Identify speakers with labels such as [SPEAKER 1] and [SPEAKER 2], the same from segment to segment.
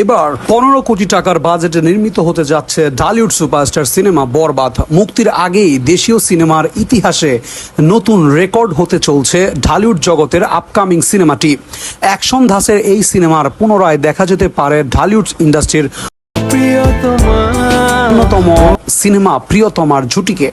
[SPEAKER 1] এবার পনেরো কোটি টাকার বাজেটে নির্মিত হতে যাচ্ছে ঢালিউড সুপারস্টার সিনেমা বরবাদ। মুক্তির আগেই দেশীয় সিনেমার ইতিহাসে নতুন রেকর্ড হতে চলছে ঢালিউড জগতের আপকামিং সিনেমাটি। অ্যাকশন ধাসের এই সিনেমার পুনরায় দেখা যেতে পারে ঢালিউড ইন্ডাস্ট্রির অন্যতম সিনেমা প্রিয়তমার জুটিকে।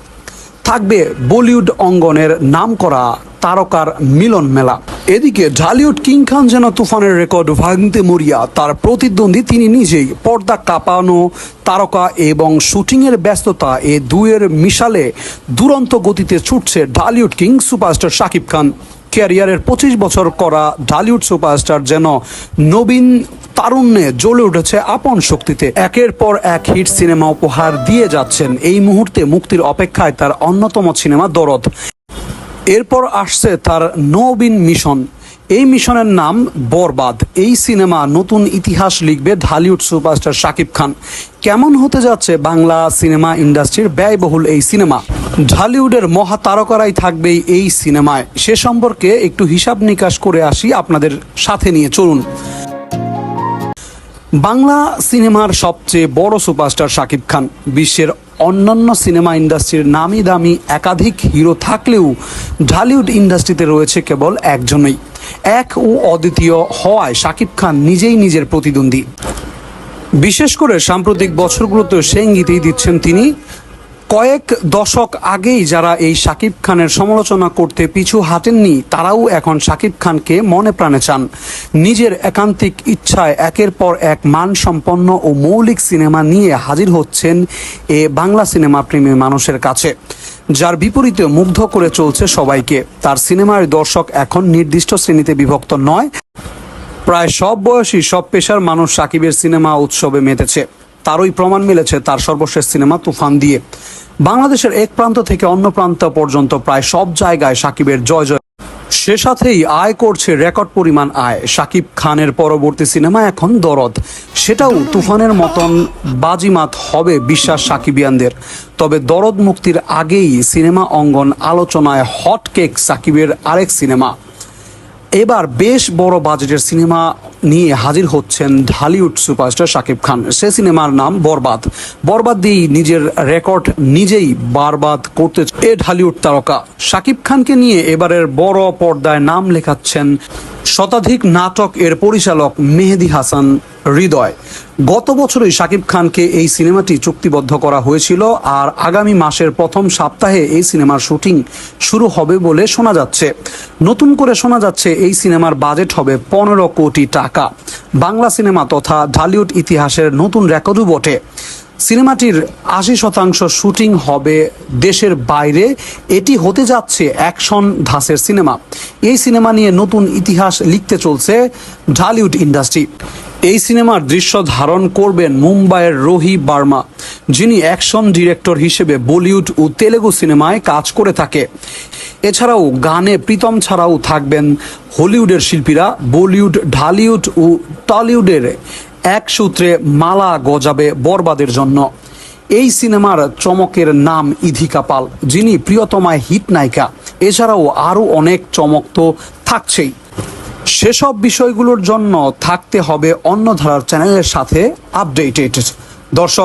[SPEAKER 1] থাকবে বলিউড অঙ্গনের নামকরা তারকার মিলন মেলা। এদিকে ঢালিউড কিং খান যেন তুফানের রেকর্ড ভাঙতে মরিয়া, তার প্রতিদ্বন্দ্বী তিনি নিজেই পর্দা কাঁপানো তারকা এবং শুটিংয়ের ব্যস্ততা এ দুয়ের মিশালে দুরন্ত গতিতে ছুটছে ঢালিউড কিং সুপারস্টার শাকিব খান। ক্যারিয়ারের পঁচিশ বছর করা ঢালিউড সুপারস্টার যেন নবীন তারুণ্যে জ্বলে উঠেছে আপন শক্তিতে। একের পর এক হিট সিনেমা উপহার দিয়ে যাচ্ছেন। এই মুহূর্তে মুক্তির অপেক্ষায় তার অন্যতম সিনেমা দরদ। এরপর আসছে তার নবীন মিশন। এই মিশনের নাম বরবাদ। এই সিনেমা নতুন ইতিহাস লিখবে ঢালিউড সুপারস্টার শাকিব খান। কেমন হতে যাচ্ছে বাংলা সিনেমা ইন্ডাস্ট্রির ব্যয়বহুল এই সিনেমা? ঢালিউডের মহা তারকারাই থাকবে এই সিনেমায়। সে সম্পর্কে একটু হিসাব নিকাশ করে আসি আপনাদের সাথে নিয়ে। চলুন। বাংলা সিনেমার সবচেয়ে বড় সুপারস্টার শাকিব খান। বিশ্বের অন্যান্য সিনেমা ইন্ডাস্ট্রির নামি দামি একাধিক হিরো থাকলেও ঢালিউড ইন্ডাস্ট্রিতে রয়েছে কেবল একজনই। এক ও অদ্বিতীয় হওয়ায় শাকিব খান নিজেই নিজের প্রতিদ্বন্দ্বী। বিশেষ করে সাম্প্রতিক বছরগুলোতে সেই ইঙ্গিতেই দিচ্ছেন তিনি কয়েক দশক আগেই যারা এই শাকিব খানের সমালোচনা করতে পিছু হাঁটেননি, তারাও এখন শাকিব খানকে মনে প্রাণে চান। নিজের একান্তিক ইচ্ছায় একের পর এক মানসম্পন্ন ও মৌলিক সিনেমা নিয়ে হাজির হচ্ছেন এ বাংলা সিনেমা প্রেমী মানুষের কাছে। যার বিপরীতে মুগ্ধ করে চলছে সবাইকে। তার সিনেমার দর্শক এখন নির্দিষ্ট শ্রেণীতে বিভক্ত নয়। প্রায় সব বয়সী, সব পেশার মানুষ সাকিবের সিনেমা উৎসবে মেতেছে। তারই প্রমাণ মিলেছে তার সর্বশেষ সিনেমা তুফান দিয়ে। বাংলাদেশের এক প্রান্ত থেকে অন্য প্রান্ত পর্যন্ত প্রায় সব জায়গায় সাকিবের জয় জয়। সে সাথেই আয় করছে রেকর্ড পরিমাণ আয়। সাকিব খানের পরবর্তী সিনেমা এখন দরদ। সেটাও তুফানের মতন বাজিমাত হবে বিশ্বাস সাকিবিয়ানদের। তবে দরদ মুক্তির আগেই সিনেমা অঙ্গন আলোচনায় হট কেক সাকিবের আরেক সিনেমা। এবার বেশ বড় বাজেটের সিনেমা নিয়ে হাজির হচ্ছেন ঢালিউড সুপারস্টার শাকিব খান। সে সিনেমার নাম বরবাদ। বরবাদ দিয়েই নিজের রেকর্ড নিজেই বারবাদ করতে এ ঢালিউড তারকা। শাকিব খানকে নিয়ে এবারের বড় পর্দায় নাম লেখাচ্ছেন শতাধিক নাটক এর পরিচালক মেহেদি হাসান। হৃদয়। গত বছরই শাকিব খানকে এই সিনেমাটি চুক্তিবদ্ধ করা হয়েছিল আর আগামী মাসের প্রথম সপ্তাহে এই সিনেমার শুটিং শুরু হবে বলে শোনা যাচ্ছে। নতুন করে শোনা যাচ্ছে এই সিনেমার বাজেট হবে পনেরো কোটি টাকা। বাংলা সিনেমা তথা ঢালিউড ইতিহাসের নতুন রেকর্ডও বটে। সিনেমাটির আশি শতাংশ শুটিং হবে দেশের বাইরে। এটি হতে যাচ্ছে অ্যাকশন ধাসের সিনেমা। এই সিনেমা নিয়ে নতুন ইতিহাস লিখতে চলছে ঢালিউড ইন্ডাস্ট্রি। এই সিনেমার দৃশ্য ধারণ করবেন মুম্বাইয়ের রোহি বার্মা, যিনি অ্যাকশন ডিরেক্টর হিসেবে বলিউড ও তেলেগু সিনেমায় কাজ করে থাকে। এছাড়াও গানে প্রীতম ছাড়াও থাকবেন হলিউডের শিল্পীরা বলিউড, ঢালিউড ও টলিউডের এক সূত্রে মালা গজাবে বরবাদের জন্য। এই সিনেমার চমকের নাম ইধিকা পাল, যিনি প্রিয়তমায় হিট নায়িকা। এছাড়াও আরও অনেক চমক তো থাকছেই। সেসব বিষয়গুলোর জন্য থাকতে হবে অন্য ধারার চ্যানেলের সাথে আপডেটেড দর্শক